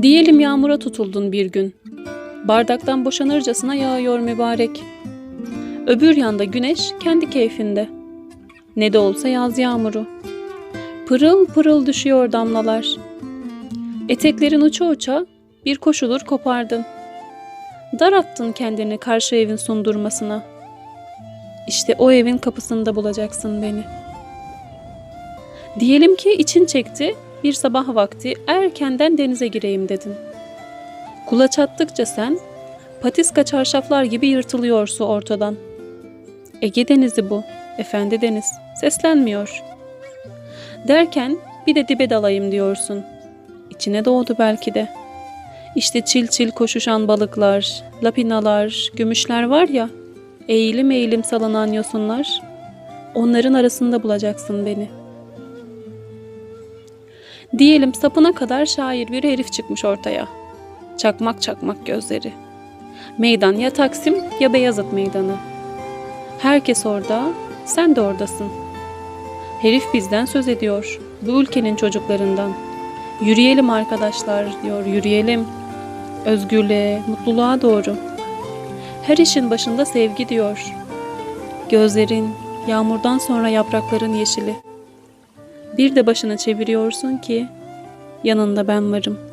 Diyelim yağmura tutuldun bir gün. Bardaktan boşanırcasına yağıyor mübarek. Öbür yanda güneş kendi keyfinde. Ne de olsa yaz yağmuru. Pırıl pırıl düşüyor damlalar. Eteklerin uça uça bir koşulur kopardın. Dar attın kendini karşı evin sundurmasına. İşte o evin kapısında bulacaksın beni. Diyelim ki için çekti, bir sabah vakti erkenden denize gireyim dedin. Kulaç attıkça sen, patiska çarşaflar gibi yırtılıyor su ortadan. Ege denizi bu, efendi deniz, seslenmiyor. Derken bir de dibe dalayım diyorsun. İçine doğdu belki de. İşte çil çil koşuşan balıklar, lapinalar, gümüşler var ya, eğilim eğilim salınan yosunlar. Onların arasında bulacaksın beni. Diyelim sapına kadar şair bir herif çıkmış ortaya. Çakmak çakmak gözleri. Meydan ya Taksim ya Beyazıt meydanı. Herkes orada, sen de oradasın. Herif bizden söz ediyor, bu ülkenin çocuklarından. Yürüyelim arkadaşlar diyor, yürüyelim. Özgürlüğe, mutluluğa doğru. Her işin başında sevgi diyor. Gözlerin, yağmurdan sonra yaprakların yeşili. Bir de başını çeviriyorsun ki yanında ben varım.''